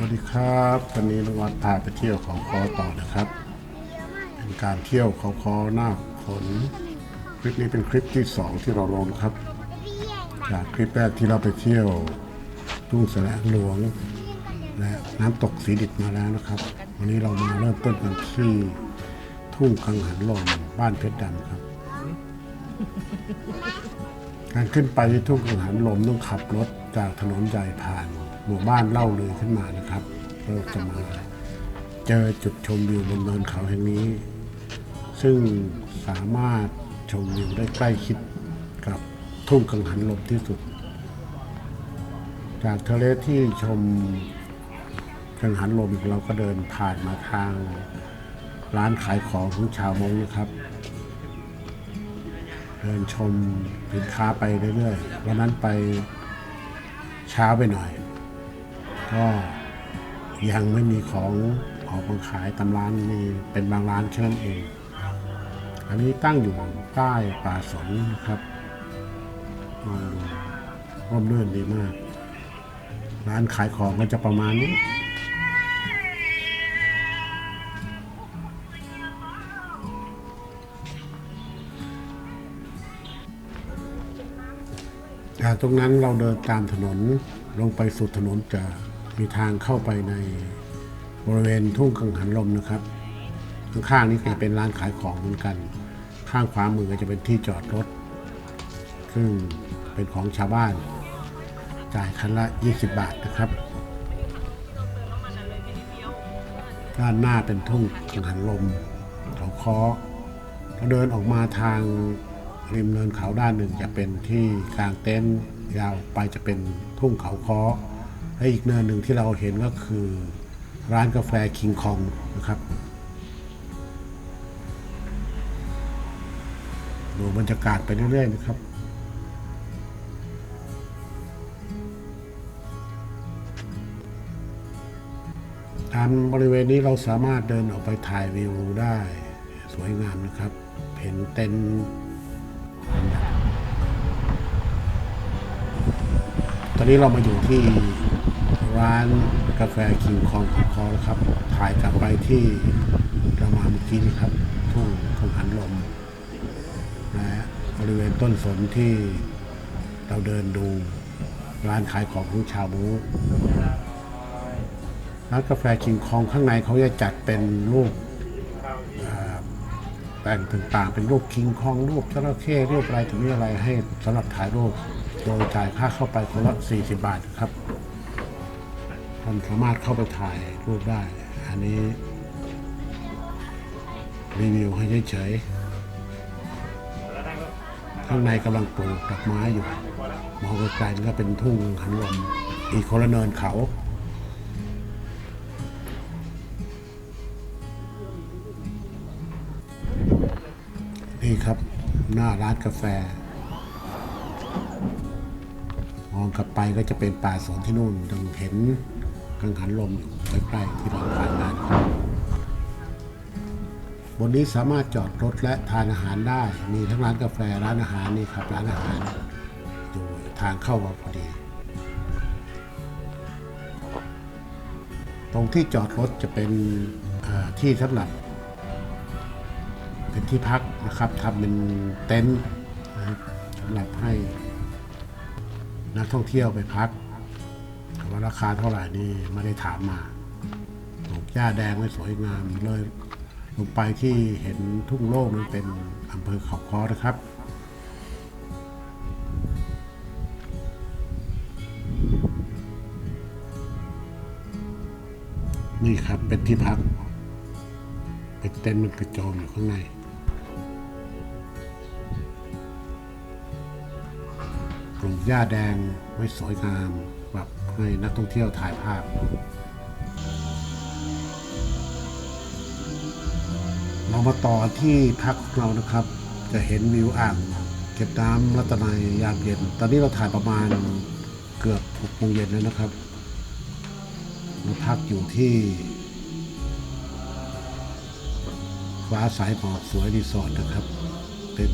วัสดีครับวันนี้นวัดพาไปเที่ยวเขาคอต่อนะครับ เป็นการเที่ยวเขาคอหน้าฝนคลิปนี้เป็นคลิปที่สองที่เราลงครับ จากคลิปแรกที่เราไปเที่ยวทุ่งแสลงหลวง และน้ำตกสีดิบมาแล้วนะครับ วันนี้เรามาเริ่มต้นกันที่ทุ่งกังหันลมบ้านเพชรดำครับ การขึ้นไปที่ทุ่งกังหันลมต้องขับรถจากถนนใหญ่ผ่าน หมู่บ้านเล่าเลยขึ้นมานะครับเราจะมาเจอจุดชมวิวบนเนินเขาแห่งนี้ ซึ่งสามารถชมวิวได้ใกล้ชิดกับทุ่งกังหันลมที่สุด จากทะเลที่ชมกังหันลมเราก็เดินผ่านมาทางร้านขายของของชาวมงนะครับ เดินชมสินค้าไปเรื่อยๆวันนั้นไปช้าไปหน่อย ก็ยังไม่มีของออกมาขายตามร้านมีเป็นบางร้านเช่นั้นเอง อันนี้ตั้งอยู่ใต้ป่าสนนะครับมองดูร่มรื่นดีมาก ร้านขายของก็จะประมาณนี้จากตรงนั้นเราเดินตามถนนลงไปสุดถนนจะ มีทางเข้าไปในบริเวณทุ่งกังหันลมนะครับ ข้างๆนี้ก็จะเป็นร้านขายของเหมือนกัน ข้างขวามือก็จะเป็นที่จอดรถ ซึ่งเป็นของชาวบ้าน จ่ายคันละ 20 บาทนะครับ ด้านหน้าเป็นทุ่งกังหันลมเขาคอเราเดินออกมาทางริมเนินเขาด้านหนึ่งจะเป็นที่กลางเต็นท์ยาวไปจะเป็นทุ่งเขาคอ และอีกเนินหนึ่งที่เราเห็นก็คือร้านกาแฟคิงคองนะครับ ดูบรรยากาศไปเรื่อยๆนะครับตามบริเวณนี้เราสามารถเดินออกไปถ่ายวิวได้ สวยงามนะครับ เห็นเต็นท์ตอนนี้เรามาอยู่ที่ ร้านกาแฟคิงคองของคอแล้วครับ ถ่ายกลับไปที่เรามาเมื่อกี้นี่ครับทุ่งกังหันลมนะฮะบริเวณต้นสนที่เราเดินดูร้านขายของของชาวบูร้านกาแฟคิงคองข้างในเขาจะจัดเป็นรูปแต่งต่างๆ เป็นรูปคิงคองรูปจระเข้รูปอะไรถึงนี้อะไรให้สำหรับถ่ายรูปโดยจ่ายค่าเข้าไปคนละ40 บาทครับ ท่านสามารถเข้าไปถ่ายรูปได้ อันนี้ รีวิวให้เฉยๆข้างในกำลังปลูกดอกไม้อยู่ มองไกลๆก็เป็นทุ่งหันลมอีกคนละเนินเขานี่ครับหน้าร้านกาแฟ มองกลับไปก็จะเป็นป่าสนที่นู่นยังเห็น กังหันลมอยู่ใกล้ๆที่เราผ่านมานะครับบนนี้สามารถจอดรถและทานอาหารได้ มีทั้งร้านกาแฟร้านอาหารนี่ครับร้านอาหารอยู่ทางเข้ามาพอดี ตรงที่จอดรถจะเป็นที่สำหรับ เป็นที่พักนะครับทำเป็นเต็นท์สำหรับให้นักท่องเที่ยวไปพัก ว่าราคาเท่าไหร่นี่ไม่ได้ถามมาปลูกหญ้าแดงไว้สวยงามเลย ลงไปที่เห็นทุ่งโล่งนั้นเป็นอำเภอเขาคอนะครับนี่ครับเป็นที่พัก เป็นเต็นท์มันกระโจมอยู่ข้างใน ปลูกหญ้าแดงไว้สวยงาม ให้นักท่องเที่ยวถ่ายภาพ เรามาต่อที่พักของเรานะครับ จะเห็นวิวอ่างเก็บน้ำรัตนายยามเย็น ตอนนี้เราถ่ายประมาณเกือบหกโมงเย็นแล้วนะครับ เราพักอยู่ที่ฟ้าสายหมอกสวยรีสอร์ทนะครับ เป็น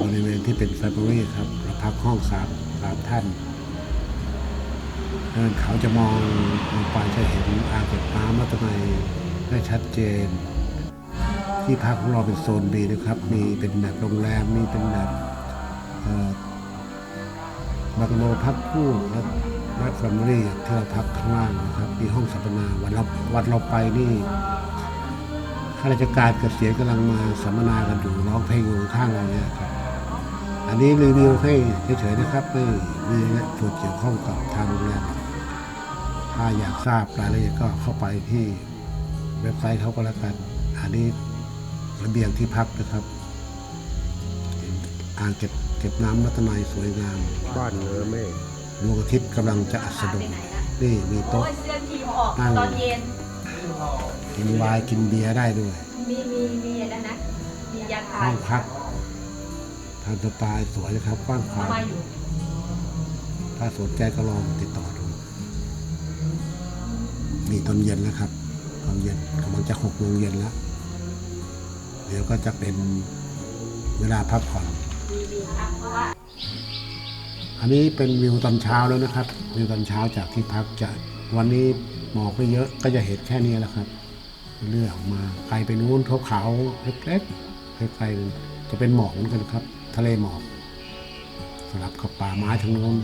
บริเวณที่เป็นแฟมิลี่ครับเราพักห้องสามสามท่านเดินเขาจะมองลงไปจะเห็นอ่างเก็บน้ำมัตไนได้ชัดเจน ที่พักของเราเป็นโซน B นะครับ มีเป็นแบบโรงแรมมีเป็นแบบบังโลพักคู่และและแฟมิลี่ที่เราพักข้างล่างนะครับ มีห้องสัมมนาวันเราวันเราไปนี่ข้าราชการเกษียณกำลังมาสัมมนากันอยู่ร้องเพลงอยู่ข้างเราเนี่ยครับ อันนี้รีวิวให้เฉยๆนะครับไม่มีส่วนเกี่ยวข้องกับทางโรงแรมถ้าอยากทราบรายละเอียดก็เข้าไปที่เว็บไซต์เขาก็แล้วกัน อันนี้ระเบียงที่พักนะครับอ่างเก็บเก็บน้ำรัตนัยสวยงามบ้านเนื้อเมฆดวงอาทิตย์กำลังจะอัสดงนี่มีโอ้โต๊ะยเสื้อทีมออกตอนเย็นกินไวน์กินเบียร์ได้ด้วย มีมีมีอันนั้นนะมียาทาห้อนงพัก ทำสไตล์สวยนะครับกว้างขวางมาอยู่ถ้าสนใจก็ลองติดต่อดูมีตอนเย็นแล้วครับตอนเย็นกำลังจะหกโมงเย็นแล้ว เดี๋ยวก็จะเป็นเวลาพักผ่อนมีมีครับเพราะว่าอันนี้เป็นวิวตอนเช้าแล้วนะครับ วิวตอนเช้าจากที่พักจะวันนี้หมอกไม่เยอะก็จะเห็นแค่นี้แหละครับเลื่อยออกมาไกลไปนู้นขาวๆเล็กๆไกลๆจะเป็นหมอกเหมือนกันครับ ทะเลหมอกสลับกับป่าไม้ทางโน้น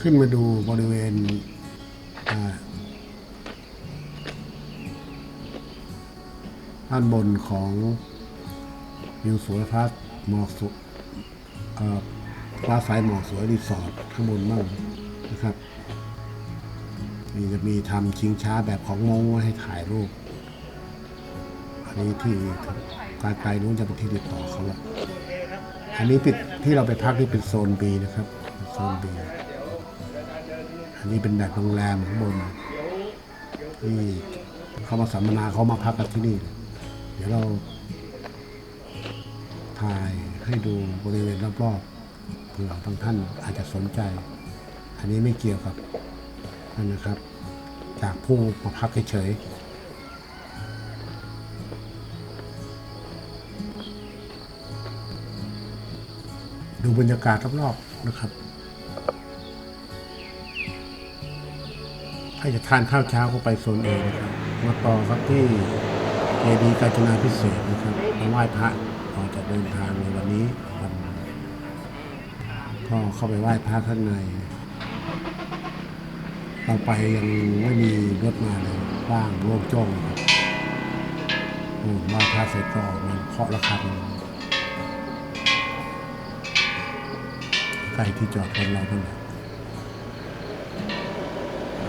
ขึ้นมาดูบริเวณอ่าด้านบนของวิวสวยพัดหมอกสุ ฟ้าสายหมอกสวยรีสอร์ทข้างบนบ้างนะครับนี่จะมีทำชิงช้าแบบของมงให้ถ่ายรูป อันนี้ที่การไกลนู้นจะเป็นที่ติดต่อเขาละอันนี้ปิดที่เราไปพักนี่เป็นโซน B นะครับโซน B อันนี้เป็นแบบโรงแรมข้างบนที่เขามาสัมมนาเขามาพักกันที่นี่ เดี๋ยวเราถ่ายให้ดูบริเวณรอบๆ เผื่อบางท่านอาจจะสนใจ อันนี้ไม่เกี่ยวกับนั่นนะครับ จากผู้มาพักเฉยๆดูบรรยากาศรอบๆนะครับถ้าจะทานข้าวเช้าก็ไปโซนเอนะครับมาต่อครับที่เจดีย์กาญจนาพิเศษนะครับมาไหว้พระก่อนจะเดินทาง ก็เข้าไปไหว้พระข้างใน เราไปยังไม่มีรถมาเลยว่างโล่งโจ้งครับโอ้ไหว้พระเสร็จก็ออกมาเคาะระฆังใกล้ที่จอดรถเราตั้งแต่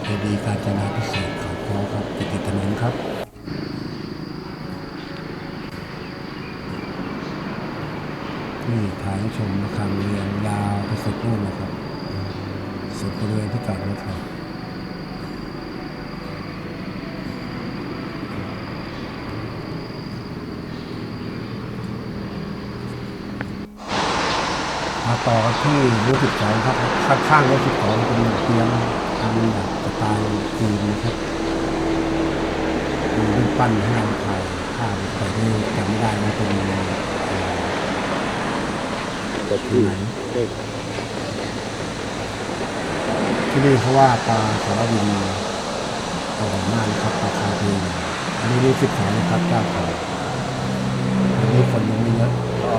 เจดีย์กาญจนาพิเศษกเขาคอครับติดติดถนนครับ นี่ถ่ายชมระฆังเรียงยาวไปสุดนู่นนะครับสุดบริเวณที่จอดรถครับมาต่อกันที่รูสิบสองครับข้างๆรูสิบสองเป็นเตียงทำแบบสไตล์จีนนะครับมีรูปปั้นให้เราถ่ายภาพแต่ที่จำไม่ได้ว่เป็น เอ่อแต่ที่ไหนที่นี่เขาว่าปลาสารวินอร่อยมากนะครับราคาดีอันนี้รู้สึกขายนะครับเจ้าของอันนี้คนยังไม่เยอะก็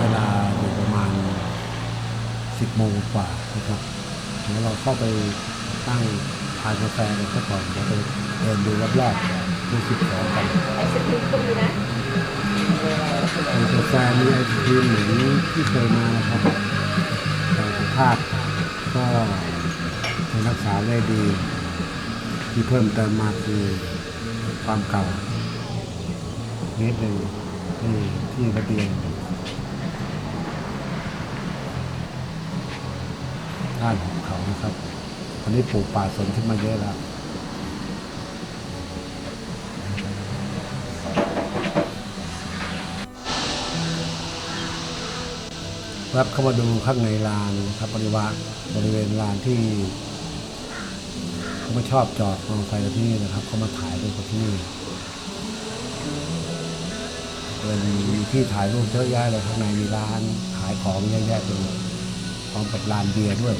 เวลาอยู่ประมาณสิบโมงกว่านะครับเดี๋ยวเราเข้าไปตั้งทานกาแฟกันสักก่อนเดี๋ยวไปเดินดูรอบๆดูสิบสองกันไอศครีมก็มีนะ กาแฟมีไอศครีมเหมือนที่เคยมานะครับแต่สภาพก็รักษาได้ดี ที่เพิ่มเติมมาคือความเก่านิดหนึ่งที่ที่ระเบียงด้านของเขานะครับวันนี้ปลูกป่าสนขึ้นมาเยอะแล้ว รับเข้ามาดูข้างในลานนะครับบริวารบริเวณลานที่เขาไม่ชอบจอดมอเตอร์ไซค์ที่นี่นะครับเขามาถ่ายรูปที่นี่เป็นที่ถ่ายรูปเยอะแยะเลยข้างในมีร้านขายของเยอะแยะไปหมดพร้อมกับร้านเบียร์ด้วย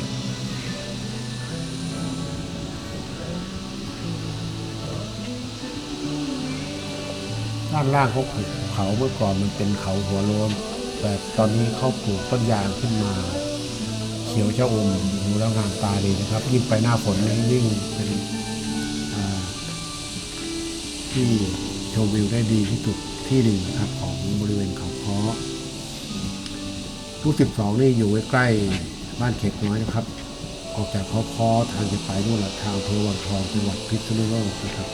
ด้านล่างเขาปลูกเขาเมื่อก่อนมันเป็นเขาหัวโล้น แต่ตอนนี้เขาปลูกต้นยางขึ้นมา เขียวชะอมดูแล้วงามตาดีนะครับ ยิ่งไปหน้าฝนนี่ยิ่งเป็นที่ชมวิวได้ดีที่สุดที่หนึ่งนะครับของบริเวณเขาค้อลูกสิบสองนี่อยู่ใกล้ๆบ้านเขตน้อยนะครับ ออกจากเขาค้อทางจะไปนู่นแหละทางอำเภอวังทองจังหวัดพิษณุโลกนะครับ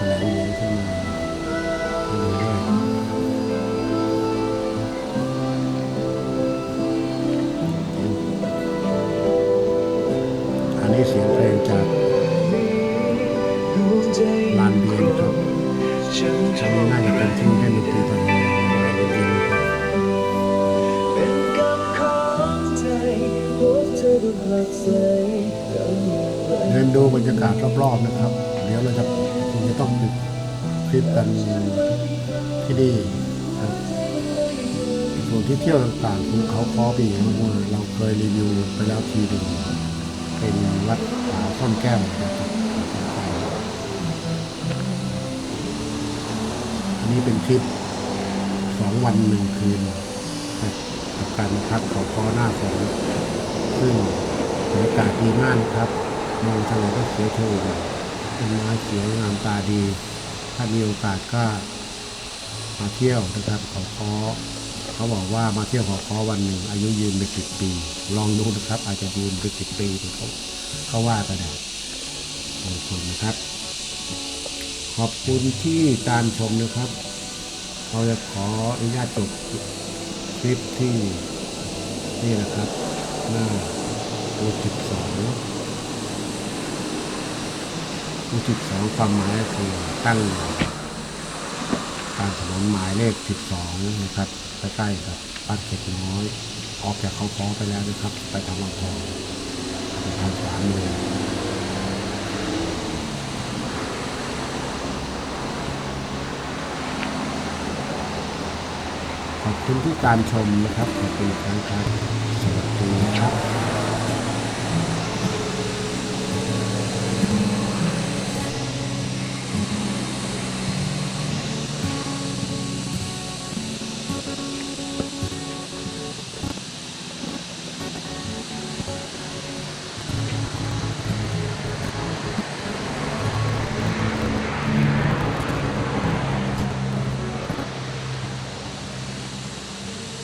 แสลงหลวงขึ้นมาที่นี่ด้วยอันนี้เสียงเพลงจากลานเบียนครับอันนี้น่าจะเป็นที่เล่นดนตรีตอนนี้เดินดูบรรยากาศรอบๆนะครับ เดี๋ยวเราจะ ต้องปิดคลิปกันที่นี่ครับส่วนที่เที่ยวต่างๆคือเขาคอปีกเราเคยรีวิวไปแล้วทีหนึ่งเป็นวัดผาซ่อนแก้วนะครับอันนี้เป็นทริปสองวันหนึ่งคืนกับการมาพักเขาคอหน้าฝนซึ่งบรรยากาศดีมากครับมองทะเลก็เขียวชอุ่ มต้นไม้เขียวงามตาดี ถ้ามีโอกาสก็มาเที่ยวนะครับเขาคอเขาบอกว่ามาเที่ยวเขาคอวันหนึ่ง อายุยืนไปสิบปี ลองดูนะครับ อาจจะยืนไปสิบปีเขาเขาว่ากันนะลองชมนะครับ ขอบคุณที่ตามชมนะครับเราจะขออนุญาตจบคลิปที่นี่นะครับ หน้าโอจิบสอง ที่สองความหมายคือตั้งการถนนหมายเลข12นะครับใกล้ๆกับบ้านเก็ดน้อย ออกจากเขาค้อไปแล้วนะครับ ไปทางบางทองไปทางขวามือขอบคุณที่การชมนะครับขอบคุณอีกครั้งครับสวัสดีครับ